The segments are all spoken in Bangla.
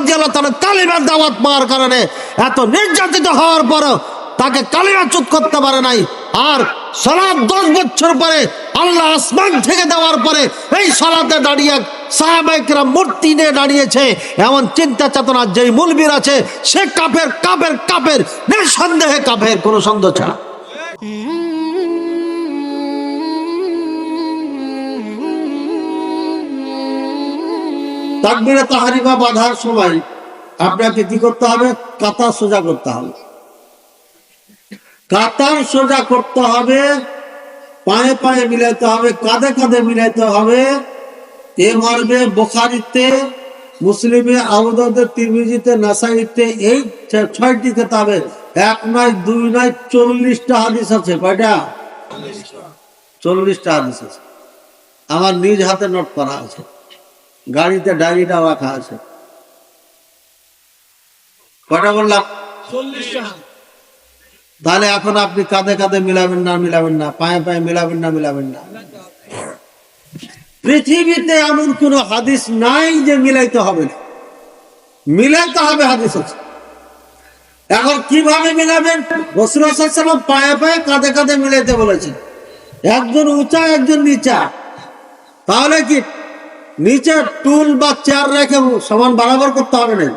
রাজিয়াল্লাহ দাওয়াত পাওয়ার কারণে এত নির্যাতিত হওয়ার পরও তাকে কালিমা চুত করতে পারে নাই। আর সালাদ দশ বছর পরে আল্লাহ আসমান থেকে দেওয়ার পরে এই সালাতে দাঁড়িয়ে সাহাবাইকরা মূর্তি নিয়ে দাঁড়িয়েছে। এমন চিন্তা চেতনা যেই মূলবীর আছে, সে কাপের কাপের কাপের নিঃসন্দেহে কাপের কোনো সন্দেহ ছাড়া। তাকবিরে তাহারিমা বাঁধার সময়। আপনাকে কি করতে হবে? কাতার সোজা করতে হবে। কাতার সোজা করতে হবে, পায়ে পায়ে মিলাইতে হবে, কাঁধে কাঁধে মিলাইতে হবে। এ মর্মে বোখারিতে, মুসলিমে আবুদাদের তিরমিজিতে, নাসাইতে এই ছয়টি কেতাবে এক নয়, দুই নয়, চল্লিশটা হাদিস আছে। কয়টা? চল্লিশটা হাদিস আছে। আমার নিজ হাতে নোট করা আছে। গাড়িতে ডায়েরিটা রাখা আছে। কটা বললাম? তাহলে এখন আপনি কাঁধে কাঁধে মিলাবেন না মিলাবেন না, পায়ে পায়ে মিলাবেন না মিলাবেন না। পৃথিবীতে এমন কোন হাদিস নাই যে মিলাইতে হবে না। মিলাইতে হবে হাদিস আছে। এখন কীভাবে মিলাবেন? রসুলাম পায়ে পায়ে কাঁধে কাঁধে মিলাইতে বলেছেন। একজন উঁচা, একজন নিচা। তাহলে কি নিচে টুল বা চেয়ার রেখে সমান বরাবর করতে হবে না।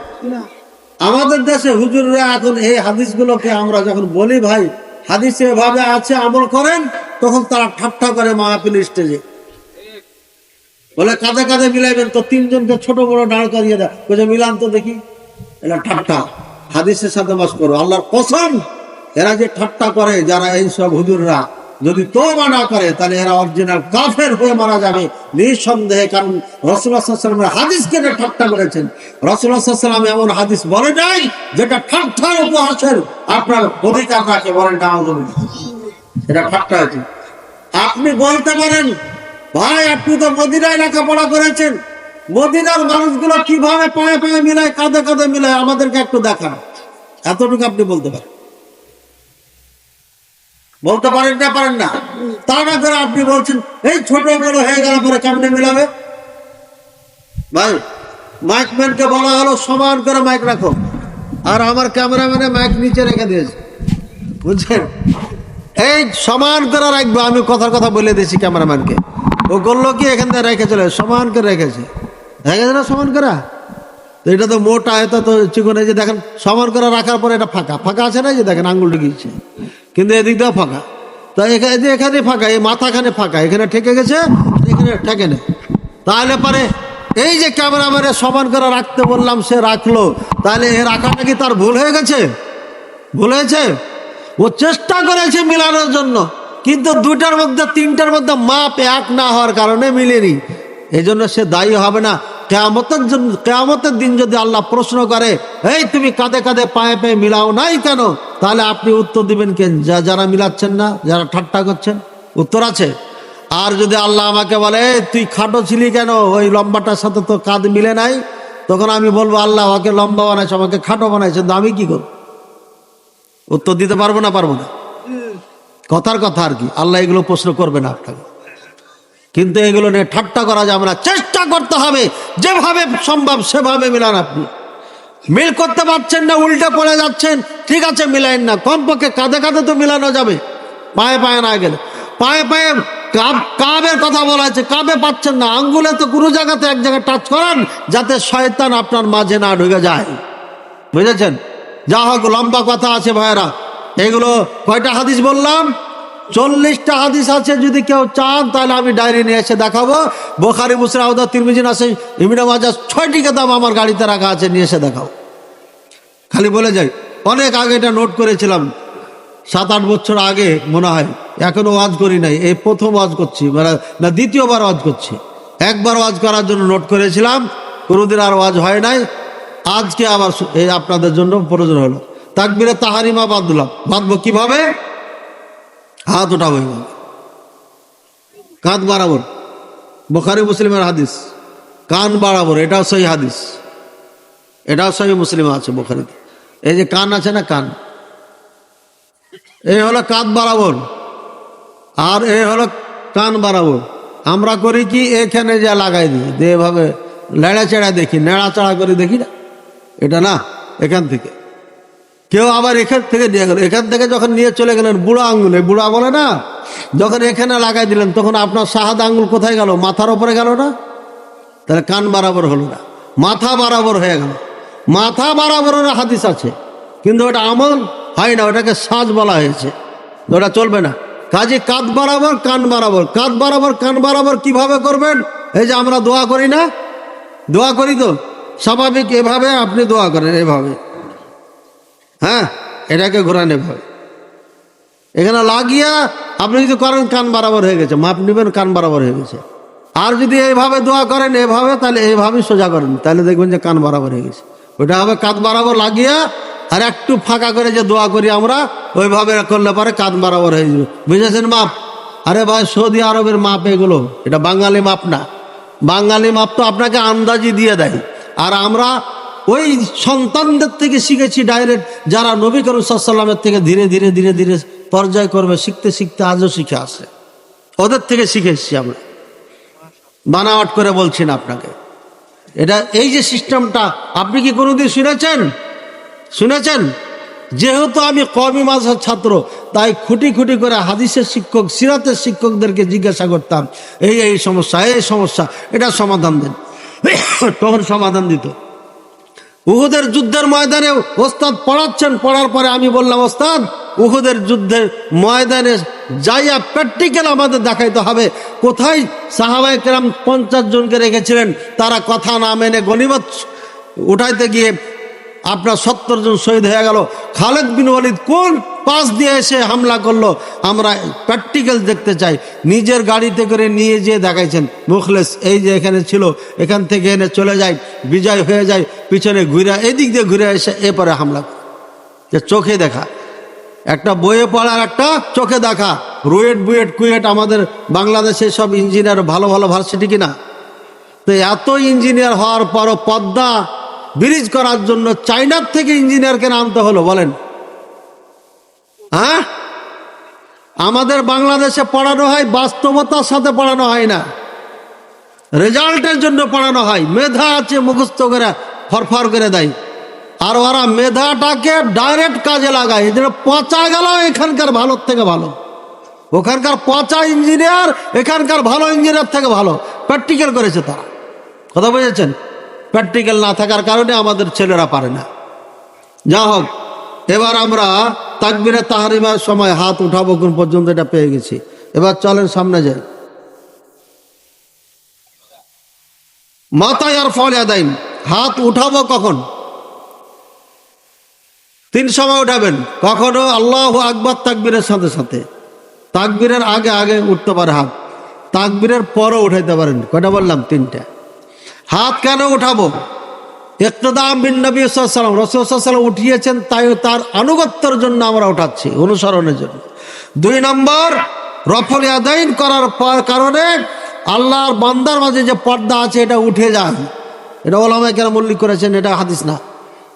আমাদের দেশে হুজুররা এখন এই হাদিসগুলোকে আমরা যখন বলি ভাই হাদিস এভাবে আছে আমল করেন তখন তারা ঠাট্টা করে মাহফিল স্টেজে। বলে কাঁধে কাঁধে মিলাইবেন তো তিনজনকে ছোট বড় দাঁড় করিয়ে দেয়। বলছে মিলান তো দেখি এটা ঠাট্টা। হাদিসের সাথে বাস করো আল্লাহর কসম এরা যে ঠাট্টা করে যারা এই সব হুজুররা যদি তো মানা করে, তাহলে এরা অরিজিনাল কাফের হয়ে মারা যাবে। নিঃসন্দেহে, কারণ রসুল্লাহামের হাদিস কেটে ঠাট্টা করেছেন রসুল্লাহাম এমন হাদিস বলে নাই, যেটা ঠাট্টার উপহাসের আপনার অধিকার রাখে বলেন না এটা ঠাট্টা আছে আপনি বলতে পারেন, ভাই, আপনি তো মদিনায় লেখাপড়া করেছেন। মদিনার মানুষগুলো কীভাবে পায়ে পায়ে মিলায়, কাঁধে কাঁধে মিলায়, আমাদেরকে একটু দেখান। এতটুকু আপনি বলতে পারেন। বলতে পারেন না পারেন না। তা না করে আপনি বলছেন, এই ছোট বড় হয়ে গেল পরে কেমনে মিলাবে? ভাই মাইক ম্যানকে বলা হলো, সমান করে মাইক রাখো। আর আমার ক্যামেরাম্যানে মাইক নিচে রেখে দিয়েছে। বুঝছেন? এই সমান করে রাখব, আমি কথার কথা বলে দিয়েছি ক্যামেরাম্যানকে ও করল কি, এখান থেকে রেখে চলে সমান করে রেখেছে। রেখেছে না সমান করা? তো এটা তো মোটা, এটা তো চিকন যে দেখেন, সমান করে রাখার পরে এটা ফাঁকা। ফাঁকা আছে না যে দেখেন, আঙ্গুল ঢুকিয়েছে। কিন্তু এদিক দিয়েও ফাঁকা। তা এখানে এখানে ফাঁকা, এই মাথাখানে ফাঁকা, এখানে ঠেকে গেছে, এখানে ঠেকে নেই তাহলে পরে এই যে ক্যামেরাম্যানে সমান করে রাখতে বললাম, সে রাখল। তাহলে এ রাখাটা কি তার ভুল হয়ে গেছে? ভুল হয়েছে? ও চেষ্টা করেছে মিলানোর জন্য, কিন্তু দুটার মধ্যে, তিনটার মধ্যে মাপ এক না হওয়ার কারণে মিলেনি। এই জন্য সে দায়ী হবে না। কেয়ামতের জন্য কেয়ামতের দিন যদি আল্লাহ প্রশ্ন করে, এই তুমি কাঁধে কাঁধে পায়ে পায়ে মিলাও নাই কেন? তাহলে আপনি উত্তর দিবেন কেন যা, যারা মিলাচ্ছেন না, যারা ঠাট্টা করছেন, উত্তর আছে। আর যদি আল্লাহ আমাকে বলে তুই খাটো ছিলি কেন? ওই লম্বাটার সাথে তো কাঁধ মিলে নাই। তখন আমি বলব, আল্লাহ আমাকে লম্বা বানাইছে, আমাকে খাটো বানাইছে, তো আমি কি করব? উত্তর দিতে পারব না পারব না? কথার কথা আর কি। আল্লাহ এগুলো প্রশ্ন করবে না আপনাকে। কিন্তু এগুলো নিয়ে ঠাট্টা করা যাবে না। চেষ্টা করতে হবে। যেভাবে সম্ভব সেভাবে মিলান আপনি। মিল করতে পারছেন না, উল্টে পড়ে যাচ্ছেন। ঠিক আছে, মিলাইন না। কমপক্ষে কাঁধে কাঁধে তো মিলানো যাবে। পায়ে পায়ে না গেলে। পায়ে পায়ে কাব- কাবের কথা বলা হয়েছে। কাবে পাচ্ছেন না। আঙ্গুলে তো কোনো জায়গাতে এক জায়গায় টাচ করান, যাতে শয়তান আপনার মাঝে না ঢুকে যায়। বুঝেছেন? যা হোক, লম্বা কথা আছে ভাইয়েরা। এগুলো কয়টা হাদিস বললাম? চল্লিশটা হাদিস আছে, যদি কেউ চান, তাহলে আমি ডায়েরি নিয়ে এসে দেখাবো। বোখারি মুসরা আউদা তিরমিজিন আছে ইমিনা মাজাজ ছয়টি কেতাব আমার গাড়িতে রাখা আছে, নিয়ে এসে দেখাও। খালি বলে যাই, অনেক আগে এটা নোট করেছিলাম সাত আট বছর আগে, মনে হয়। এখনও ওয়াজ করি নাই, এই প্রথম ওয়াজ করছি মানে না, দ্বিতীয়বার ওয়াজ করছি। একবার ওয়াজ করার জন্য নোট করেছিলাম, কোনোদিন আর ওয়াজ হয় নাই। আজকে আবার এই আপনাদের জন্য প্রয়োজন হলো। তাকবিরে তাহারিমা বাদ দিলাম। বাঁধবো কীভাবে? হাত উঠাবো এভাবে কাঁধ বাড়াবর বোখারি মুসলিমের হাদিস। কান বাড়াবর এটাও সহি হাদিস। এটাও সহি মুসলিম আছে বোখারিতে। এই যে কান আছে না কান? এই হলো কাঁধ বাড়াবর আর এ হলো কান বাড়াবর আমরা করি কি, এখানে যা লাগাই দিই। দিয়ে এভাবে লেড়া চেড়া দেখি নেড়া চাড়া করে দেখি না? এটা না, এখান থেকে। কেউ আবার এখান থেকে নিয়ে গেল। এখান থেকে যখন নিয়ে চলে গেলেন, বুড়ো আঙ্গুলে বুড়া বলে না, যখন এখানে লাগাই দিলেন, তখন আপনার সাহাদ আঙ্গুল কোথায় গেল? মাথার ওপরে গেল না? তাহলে কান বরাবর হলো না। মাথা বরাবর হয়ে গেল। মাথা বরাবরের হাদিস আছে। কিন্তু ওটা আমল হয় না, ওটাকে সাজ বলা হয়েছে। ওটা চলবে না। কাজে কাঁধ বরাবর, কান বরাবর। কাঁধ বরাবর, কান বরাবর কীভাবে করবেন? এই যে আমরা দোয়া করি না? দোয়া করি তো? স্বাভাবিক এভাবে আপনি দোয়া করেন, এভাবে। হ্যাঁ? এটাকে ঘোরান এভাবে এখানে লাগিয়া আপনি যদি করেন, কান বরাবর হয়ে গেছে। মাপ নেবেন, কান বরাবর হয়ে গেছে। আর যদি এইভাবে দোয়া করেন, এভাবে, তাহলে এইভাবেই সোজা করেন। তাহলে দেখবেন যে কান বরাবর হয়ে গেছে। ওটা হবে কাঁধ বরাবর লাগিয়া, আর একটু ফাঁকা করে যে দোয়া করি আমরা, ওইভাবে করলে পরে কাঁধ বরাবর হয়ে যাবে। বুঝেছেন মাপ? আরে ভাই, সৌদি আরবের মাপ এগুলো, এটা বাঙালি মাপ না। বাঙালি মাপ তো আপনাকে আন্দাজি দিয়ে দেয়। আর আমরা ওই সন্তানদের থেকে শিখেছি ডাইরেক্ট যারা নবী করুন সাল্লামের থেকে ধীরে ধীরে ধীরে ধীরে পর্যায় করবে, শিখতে শিখতে আজও শিখে আসে। ওদের থেকে শিখে এসেছি আমরা। বানাওয়াট করে বলছি না আপনাকে। এটা এই যে সিস্টেমটা, আপনি কি কোনোদিন শুনেছেন? শুনেছেন? যেহেতু আমি কমি মাসের ছাত্র, তাই খুঁটি খুঁটি করে হাদিসের শিক্ষক, সিরাতের শিক্ষকদেরকে জিজ্ঞাসা করতাম, এই এই সমস্যা এই সমস্যা, এটা সমাধান দেন। তখন সমাধান দিত। উহুদের যুদ্ধের ময়দানে ওস্তাদ পড়াচ্ছেন, পড়ার পরে আমি বললাম, ওস্তাদ, উহুদের যুদ্ধের ময়দানে যাইয়া প্র্যাকটিক্যাল আমাদের দেখাইতে হবে। কোথায় সাহাবাই কেরাম পঞ্চাশ জনকে রেখেছিলেন? তারা কথা না মেনে গণিমত উঠাইতে গিয়ে আপনার সত্তর জন শহীদ হয়ে গেল। খালেদ বিন ওয়ালিদ কোন পাশ দিয়ে এসে হামলা করল? আমরা প্র্যাকটিক্যাল দেখতে চাই। নিজের গাড়িতে করে নিয়ে যেয়ে দেখাইছেন। মুখলেস, এই যে এখানে ছিল, এখান থেকে এনে চলে যায়, বিজয় হয়ে যায়, পিছনে ঘুরে, এদিক দিয়ে ঘুরে এসে এরপরে হামলা যে চোখে দেখা। একটা বইয়ে পড়ার একটা চোখে দেখা। রুয়েট, বুয়েট, কুয়েট আমাদের বাংলাদেশে সব ইঞ্জিনিয়ার ভালো ভালো ভার্সিটি কিনা? তো এত ইঞ্জিনিয়ার হওয়ার পরও পদ্মা ব্রিজ করার জন্য চাইনার থেকে ইঞ্জিনিয়ারকে আনতে হলো, বলেন। হ্যাঁ? আমাদের বাংলাদেশে পড়ানো হয়, বাস্তবতার সাথে পড়ানো হয় না। রেজাল্টের জন্য পড়ানো হয়। মেধা আছে, মুখস্থ করে, ফরফর করে দেয়। আর ওরা মেধাটাকে ডাইরেক্ট কাজে লাগায়। জন্য পচা গেল এখানকার ভালোর থেকে ভালো। ওখানকার পচা ইঞ্জিনিয়ার এখানকার ভালো ইঞ্জিনিয়ার থেকে ভালো। প্র্যাকটিক্যাল করেছে তারা। কথা বুঝেছেন? প্র্যাকটিক্যাল না থাকার কারণে আমাদের ছেলেরা পারে না। যা হোক, এবার আমরা তাকবিরে তাহারিমার সময় হাত উঠাবো কোন পর্যন্ত এটা পেয়ে গেছি। এবার চলেন সামনে যাই। মাথায় আর ফল আদাইন, হাত উঠাবো কখন? তিন সময় উঠাবেন, কখনো আল্লাহ আকবর তাকবীরের সাথে সাথে। তাকবীরের আগে আগে উঠতে পারে হাত, তাকবীরের পরও উঠাইতে পারেন। কয়টা বললাম? তিনটা। হাত কেন উঠাবো? ইকতদাম বিন উঠিয়েছেন, তাই তার আনুগত্যের জন্য আমরা উঠাচ্ছি, অনুসরণের জন্য। দুই নম্বর, রফল আদায়ন করার কারণে আল্লাহর বান্দার মাঝে যে পর্দা আছে, এটা উঠে যায় এটা ওলামা কেরাম উল্লেখ করেছেন, এটা হাদিস না।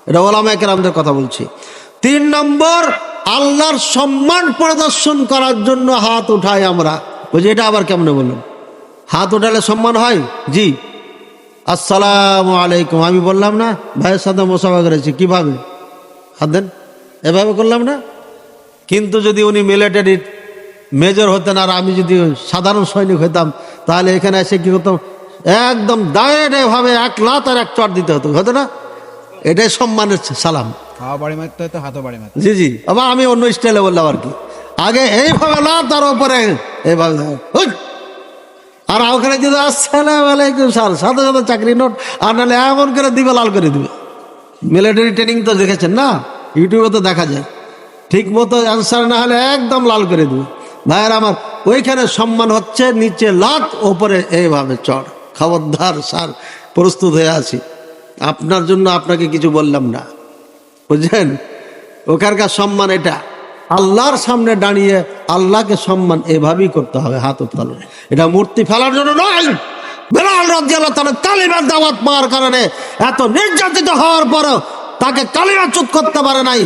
এটা ওলামা কেরামদের কথা বলছি। তিন নম্বর, আল্লাহর সম্মান প্রদর্শন করার জন্য হাত উঠাই আমরা। বুঝি এটা আবার কেমনে বললাম হাত উঠালে সম্মান হয়? জি। আসসালামু আলাইকুম। আমি বললাম না ভাইয়ের সাথে মোসাফা করেছি কীভাবে হাত দেন। এভাবে করলাম না? কিন্তু যদি উনি মিলিটারি মেজর হতেন আর আমি যদি সাধারণ সৈনিক হতাম তাহলে এখানে এসে কি করতাম? একদম ডাইরেক্ট এভাবে এক লাত আর এক চট দিতে হতো হতো না? এটাই সম্মানের সালাম। জি জি। আবার আমি অন্য স্টাইলে বললাম আর কি। আগে এইভাবে না তার উপরে এইভাবে! আর ওখানে যদি আসসালাম আলাইকুম স্যার, সাথে সাথে চাকরি নোট, আর নাহলে এমন করে দিবে, লাল করে দিবে। মিলিটারি ট্রেনিং তো দেখেছেন না? ইউটিউবে তো দেখা যায়। ঠিক মতো অ্যান্সার না হলে একদম লাল করে দিবে। ভাইয়ের আমার, ওইখানে সম্মান হচ্ছে নিচে লাত ওপরে এইভাবে চড়। খবরদার স্যার, প্রস্তুত হয়ে আছি। আপনার জন্য আপনাকে কিছু বললাম না। বুঝলেন? ওখানকার সম্মান এটা। আল্লাহর সামনে দাঁড়িয়ে আল্লাহকে সম্মান এভাবেই করতে হবে হাত উত্তোলন এটা মূর্তি ফেলার জন্য নয়। বেলাল রাজিয়াল্লাহ তাহলে কালিমার দাওয়াত পাওয়ার কারণে এত নির্যাতিত হওয়ার পরও তাকে কালিমা চুত করতে পারে নাই।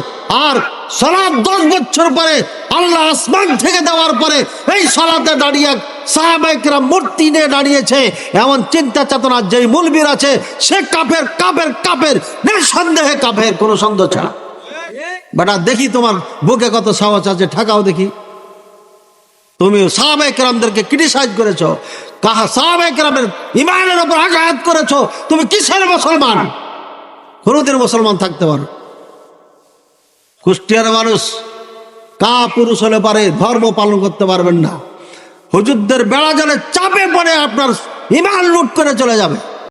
আর সলাদ দশ বছর পরে আল্লাহ আসমান থেকে দেওয়ার পরে এই সলাতে দাঁড়িয়ে সাহাবাহিকরা মূর্তি নিয়ে দাঁড়িয়েছে। এমন চিন্তা চেতনা যেই মুলবির আছে, সে কাপের কাপের কাফের, নিঃসন্দেহে কাপের কোনো সন্দেহ ছাড়া। বেটা, দেখি তোমার বুকে কত সাহস আছে, ঠাকাও দেখি। তুমি রামদেরকে ক্রিটিসাইজ করেছ। কাহা রামের ইমানের উপর আঘাত করেছ, তুমি কিসের মুসলমান? কোনোদিন মুসলমান থাকতে পারো। কুষ্টিয়ার মানুষ কা পুরুষ হলে পারে, ধর্ম পালন করতে পারবেন না। হুজুরদের বেড়া জলে চাপে পড়ে আপনার ইমান লুট করে চলে যাবে।